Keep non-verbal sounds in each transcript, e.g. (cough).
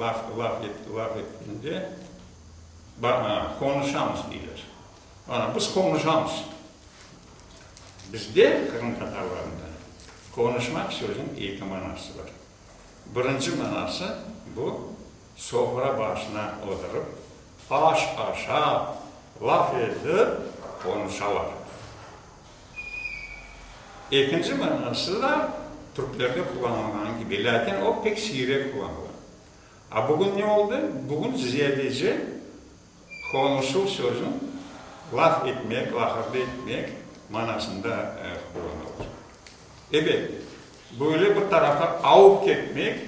laf, laf, et, laf ettiğinde konuşamız diyorlar. Ana biz konuşamız. Bizde Kırım Tatarlarında konuşmak sözün iki manası var. Birinci manası bu sofra başına oturup aş aşağı laf edip konuşalar. İkinci manası da Türklerde kullanılan gibi. Lakin o pek sirek kullanılır. A bugün ne oldu? Bugün ziyadece konuşu sözün laf etmek, lahırda etmek manasında e, kullanılır. Evet, böyle bir tarafa avup gitmek,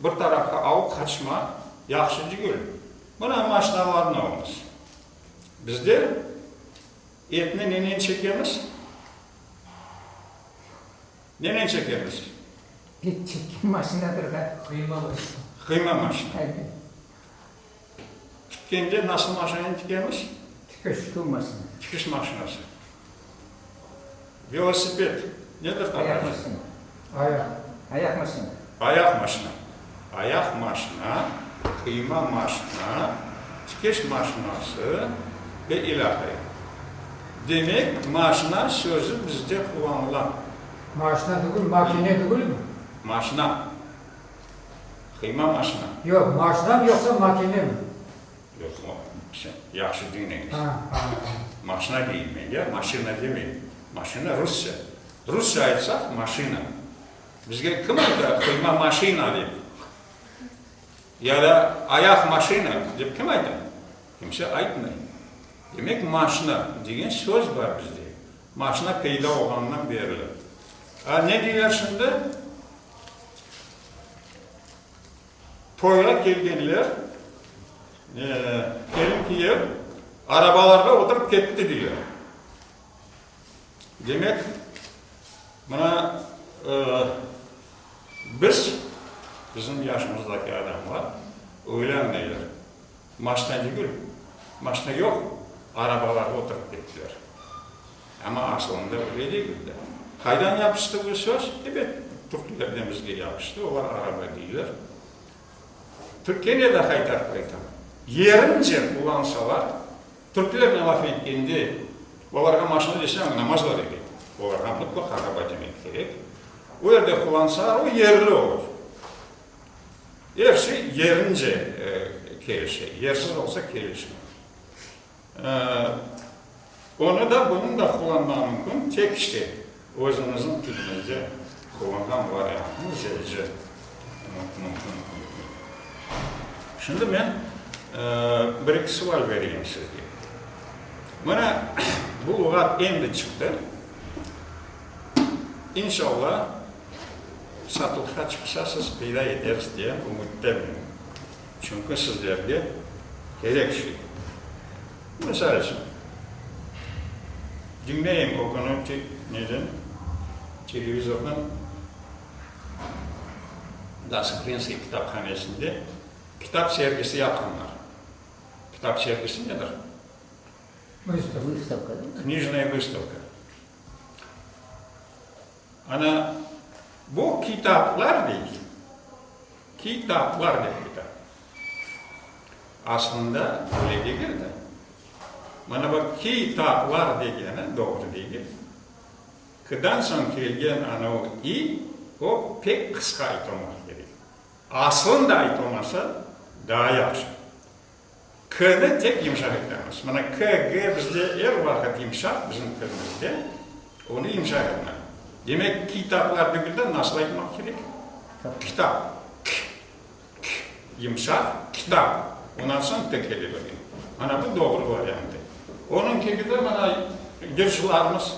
bir tarafa avup kaçma yaxşı değil. Buna maşnalarına olmaz. Bizde etni nenen çekemiz? Nenen çekemiz? Bir çekim maşinadır da. Kıyma var. Kıyma maşını. Evet. Tükende nasıl maşını tikemiz? Tıkış maşını. Tikiş maşinası. Velosiped. Nedir Ayak tabii? maşını. Ayak. Ayak maşını. Ayak maşını. Ayak maşına, kıyma maşına, tikiş maşinası ve ilahi. Demek maşına sözü bizde kullanılan Maşına değil, makine değil mi? maşına. Kıyma maşına. Yok, maşına mı yoksa makine mi? Yok o sen yaxşı dinleyin. Ha, ha. Maşına değil mi ya? Maşina demeyin. Maşina Rusça. Rusça aytsak maşina. Bizge kim aytadi kıyma maşina deb? Ya da ayak maşina deb kim aytadi? Kimse aytmaydi. Demek maşina degan söz var bizde. Maşina peyda olgandan beri. Ha, ne diyorlar şimdi? Toyga kelgenler, e, gelin kiyip, arabalarga oturup ketdi diyor. Demek buna e, biz, bizim yaşımızdaki adamlar anlayırlar. Maşina değil, maşina yok, arabalarga oturup gittiler. Ama aslında öyle değildi. Kaydan yapıştı bu söz? Evet, Türklerden bizge yapıştı, onlar araba değiller. түркияда қайтарып қайтам ерім жер уланшалар түркілер лаф еткенде оларға машина десең намазлар екен оларға мұтлық арабат демек керек ол жерде құланшар ол ерлі ол ерші ерінже келіші ерсіз болса келіші оны да бұның да мүмкін тек іште өзіңіздің тіліңізде қолданған вариантыңыз мүмкін Şimdi ben e, bir iki sual vereyim sizge. Bana bu lügat endi çıktı. İnşallah satılığa çıksa siz ederiz diye umuttayım. Çünkü sizlerge gerek şey. Mesela için dinleyin o konu te, neden? Televizyondan Das Prince kitaphanesinde kitap sergisi yapanlar. Kitap sergisi nedir? Mustafa. Выставка, да? Книжная выставка. Ana bu kitaplar değil. Kitaplar ne kitap? Aslında öyle değil de. Bana bak kitaplar degene doğru değil. Kıdan son kelgen ana o i o pek kısa aytılmak gerek. Aslında aytılmasa daha yaxşı. K'ni tek yumuşak etmemiz. Mana K, G bizde her vakit yumuşak bizim tilimizde. Onu yumuşak etmemiz. Demek kitaplar birden nasıl aytmak gerek? Kitap. K, K, yumuşak, kitap. Ondan sonra tek eli böyle. Ana bu doğru varyantı. Onun gibi de bana girşilarımız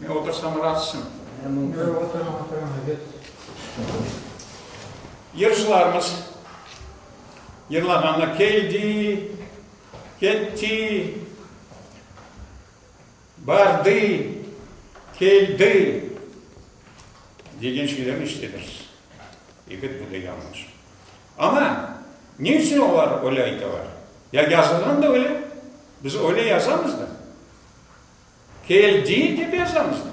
ne otursam rahatsın. Я могу- Yok, oturma, oturma. Git. Yarışlarımız yıllarına geldi, gitti, vardı, geldi degen şeylerin işlediriz. Evet bu da yanlış. Ama niçin onlar öyle aytalar? Ya yazılan da öyle. Biz öyle yazamız da. Geldi de yazamız da.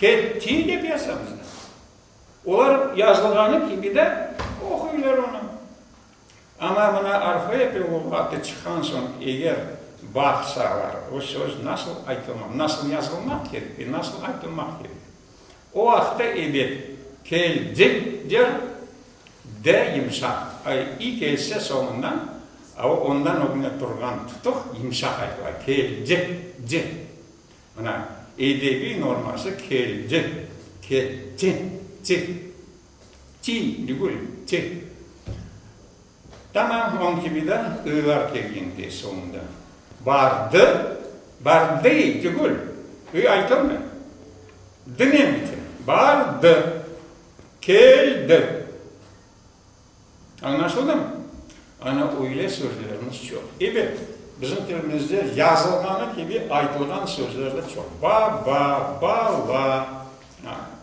Gitti de yazamız da. Onlar yazılğanı gibi de okuyla deydiler onu. Ama buna arpa epi lügatı çıkan son eğer baksalar o söz nasıl aytılmak, nasıl yazılmak gerek, nasıl aytılmak gerek. O vakta evet keldik der de yumuşak. Ay, ilk else sonundan ama ondan o güne turgan tutuk yumuşak aytılır. Keldik de. Buna edebi norması keldik. Keldik. Ti. Ti. Digul. Ti. Tamam on gibi de ılar kelgindi sonunda. Vardı. Vardı. Digul. Ü aytılmıyor. Dinem bitir. Vardı. Keldi. Anlaşıldı mı? Ana öyle sözlerimiz çok. Evet, bizim dilimizde yazılganı gibi aytılgan sözler de çok. Ba, ba, ba, va,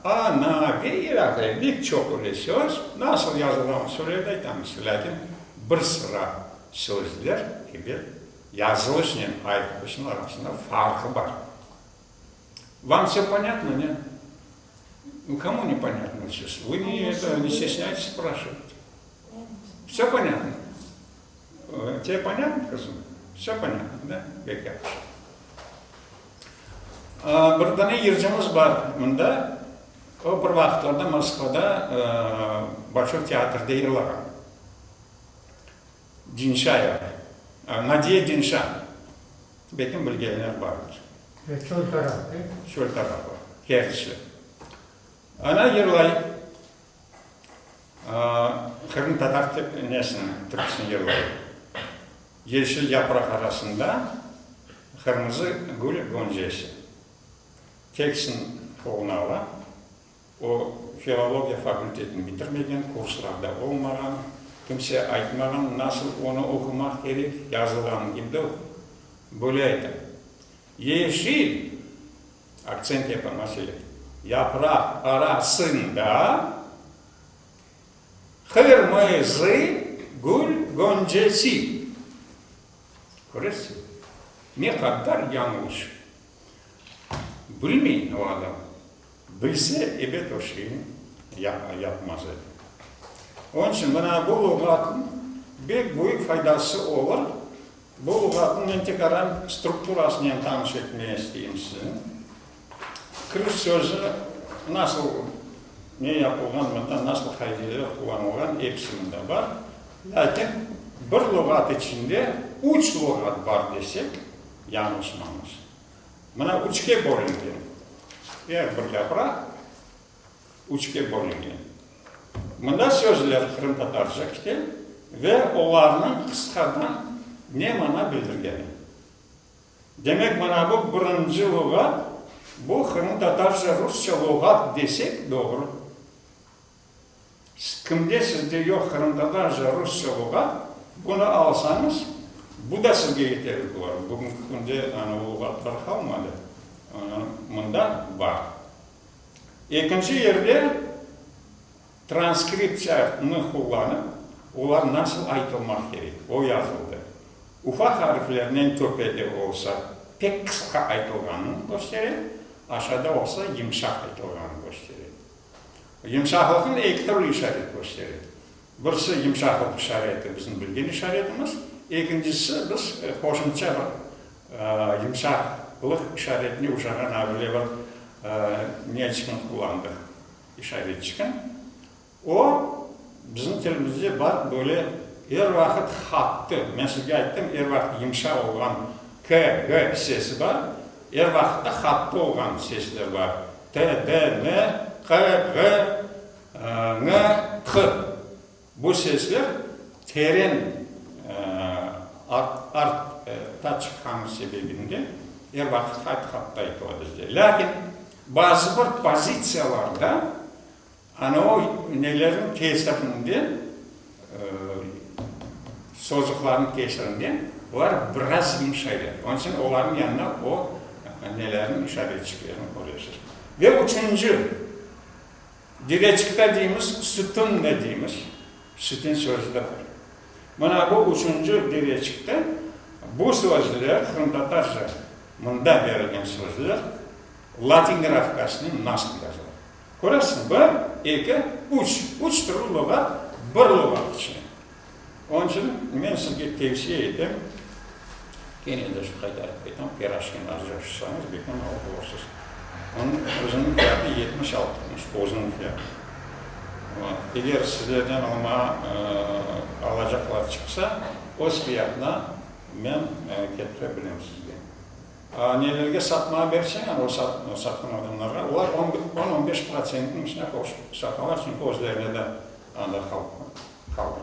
ana ve ilahe birçok öyle söz. Nasıl yazılan söyler de aytamız. Lakin bir sıra sözler gibi yazılışın, aytılışın arasında farkı var. Вам все понятно, нет? Ну, кому непонятно сейчас? Вы не, это, не стесняйтесь спрашивать. Все понятно? Э, Тебе понятно, Казым? Все понятно, да? Aa, Bir tane yercimiz var bunda. O bir vaqtlarda Moskvada e, Большой teatrda yig'lagan. динша на де динша бекен білгенлер бар шөл тарабы керші ана ерлай. Қырын татар деп несін түркісін ерлай. Ешіл-япырақ арасында қырмызы гүл гонжесі текстін қолына о филология факультетін бітірмеген курстарда болмаған kimse aytmagan, nasıl onu okumak gerek, yazılan gibi de böyle aytadi. Yeşil, akcent yapılması gerek. Yaprak arasında kırmızı gül goncası. Görüyorsun? Ne kadar yanlış. Bilmeyin o adam. Bilse evet o şeyi yap, yapmaz. Оның үшін мына бұл ұғатын бек бұйық пайдасы олар бұл ұғатын интекаран структурасын енді таныш етмес дейміз кіріс сөзі насыл не оқылған мында насыл хайделер қолданылған екісі мында бар ләкин бір лұғат ішінде үш лұғат бар десек yanlışmamız. Мына үшке бөлінген. Әр бір жапырақ үшке бөлінген. Kırım Tatarca işte ve onların kıskadan ne mana bildirgeni. Demek bana bu birinci lügat bu Kırım Tatarca Rusça lügat desek doğru. Kimde sizde yok Kırım Tatarca Rusça lügat bunu alsanız bu da sizge yeterli var. Bugünkü günde yani o lügatlar kalmadı. Bunda var. İkinci yerde транскрипцияны қолданып олар насыл айтылмақ керек ол жазылды уфа харфлерінен көпеде болса пек қысқа айтылғанын көрсетеді ашада болса емшақ айтылғанын көрсетеді емшақлығын екі түрлі ишарет көрсетеді бірісі емшақлық ишареті біздің білген ишаретіміз. Екіншісі біз қосымша бір емшақлық ишаретіне ұшаған әбіле бір нечкін қолдандық ишаретчикін О, біздің тілімізде бар бөле ервақыт хатты мен сізге айттым ер уақыт емша болған к г сесі бар ер уақытта хатты болған сесілер бар т д н қ ғ ң қ бұл сесілер терең артта шыққаны себебінде ер уақыт хат хатта айтылады бізде базы бір позицияларда Hani o nelerin tesirinde, e, sözcüklerin tesirinde var biraz yumuşayır. Onun için onların yanına o nelerin işaret çıkıyorunu koyuyorsunuz. Ve üçüncü, direçikte dediğimiz sütun dediğimiz, sütun sözü de var. Bana bu üçüncü direçikte bu sözler, Kırım Tatarca, bunda verilgen sözler, Latin grafikasının nasıl yazılır? Құрасын бір, екі, үш. Үш тұрлы бар, бірлі бар үшін. Оның үшін мен сізге тевсие етем, кейін енді қайтарып кетем, пирожкин бекін бекен ауырсыз. Оның өзінің кітабы жетміш алтымыш, өзінің кітабы. Егер сіздерден алма ала жақлар шықса, өз кітабына мен келтіре білемін сізге. Bilaman sizga nelarga sotma bersang ham o sotgan odamlarga ular o'n o'n besh protsentni ishini qo'shib sotalar chunki o'zlarida anda qoldi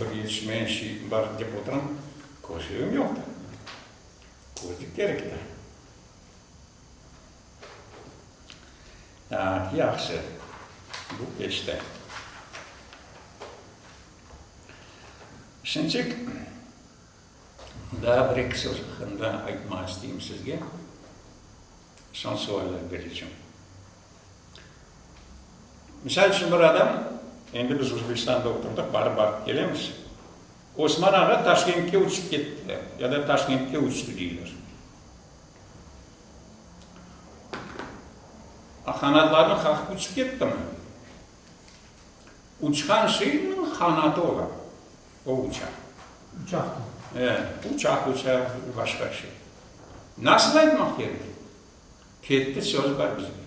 bir yetişmeyen şey var o'tiram ko'zligim yo'qda ko'zlik kerakda tak yaxshi bu beshta uchinchi da bir ikki so'z haqida aytmoq istayman sizga son savollar berishim misol uchun bir odam endi biz o'zbekistonda o'tirdik borib borib kelamiz osmon og'a toshkentga uchib ketdi yoda toshkentga uchdi deydilar qanotlarni qaqib uchib ketdimi uchgan shinni qanoti oladi u uchar uchar uchar uchar boshqa shay nasl aytmoq kerak ketdi so'z bor bizga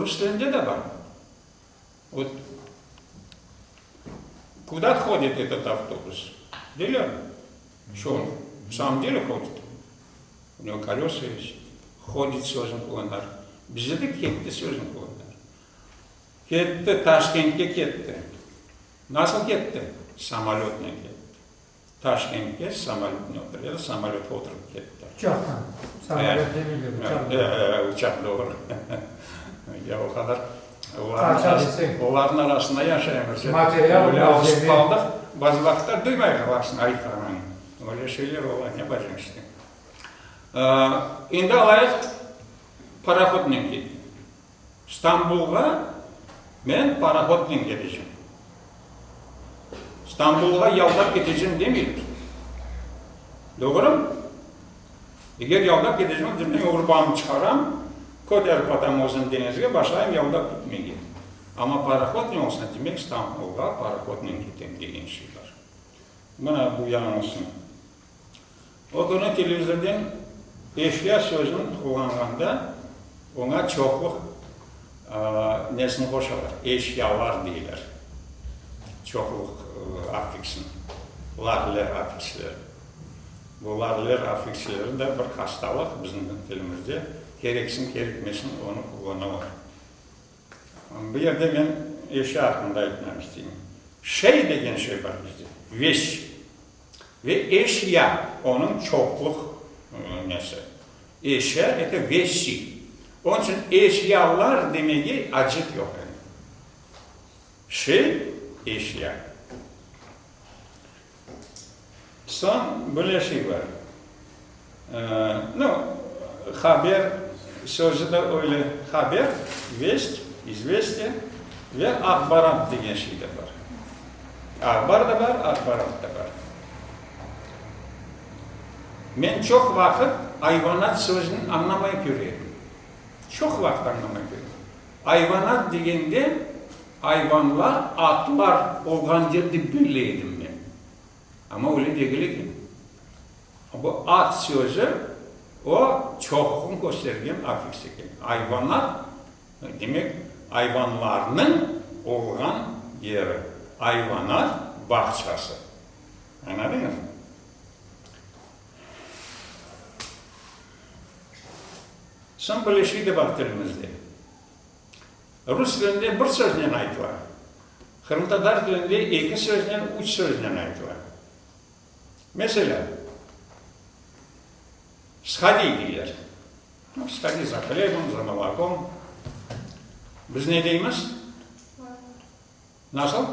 rus tilida bor вот куда ходит этот автобус? Дилер? Что он? В самом деле ходит? У него колеса есть. Ходит sözün kullanır. Bizde de ketti sözün kullanır. Ketti, Taşkent'e ketti. Nasıl gitti? Samolyotla gitti. Taşkent'e samolyotla oturup ya da samolyota oturup gitti. Uçaktan. Samolyot demirdi uçak. Evet, uçak doğru. (laughs) ya o kadar Parça onların, desek. onların arasında yaşayamıyoruz. Materyal, Öyle alışıp malzeme. kaldık. Bazı vakitler duymayı kalarsın ayıklarını. Öyle şeyler olan ne bacım işte. Ee, Şimdi alayıq paraxodla getdim. İstanbul'a ben paraxodla gedeceğim. İstanbul'a yaldap gideceğim demiyoruz. Doğru mu? Eğer yaldap gideceğim, cümle urbanı çıkaram, koder patamozun denizine başlayayım yaldap gitmeye. Ama paraxod ne olsa demek İstanbul'a paraxodla gittim degan şeyler. Bana bu yanılsın. O günü televizordan eşya sözünü kullanğanda ona çoxluq nesini qoşarlar? Eşyalar deyirlər. Çoxluq affiksin. Larlər affiksləri. Bu larlər affiksləri də bir xastalıq bizim dilimizdə. Gereksin, gerekmesin onu kullanırlar. Bu yerde ben eşya hakkında etmem isteyeyim. Şey degen şey var bizde. Veş. Ve eşya onun çokluk nesi. Eşya это вещи. Onun için eşyalar demeyi acık yok. Yani. Şey, eşya. Son böyle şey var. Ee, no, haber sözü de öyle haber, vest, известие ve akbarat degen şey de var. Akbar da var, akbarat da var. Men çok vakit hayvanat sözünü anlamayı görüyorum. Çok vakit anlamayı görüyorum. Hayvanat degende hayvanlar, atlar olgan yerde bileydim ben. Ama öyle değil ki. Bu at sözü o çoxluğun göstergen afiks ekan. Hayvanat demek hayvanlarının olgan yeri. Hayvanat bahçesi. Anladınız mı? Son böyle şey de var dilimizde. Rus dilinde bir sözle aytılar. Kırım Tatar dilinde iki sözle, üç sözle aytılar. Mesela, sхади deyirlər. Sхади за хлебом, за молоком. Biz ne deyimiz? Nasıl?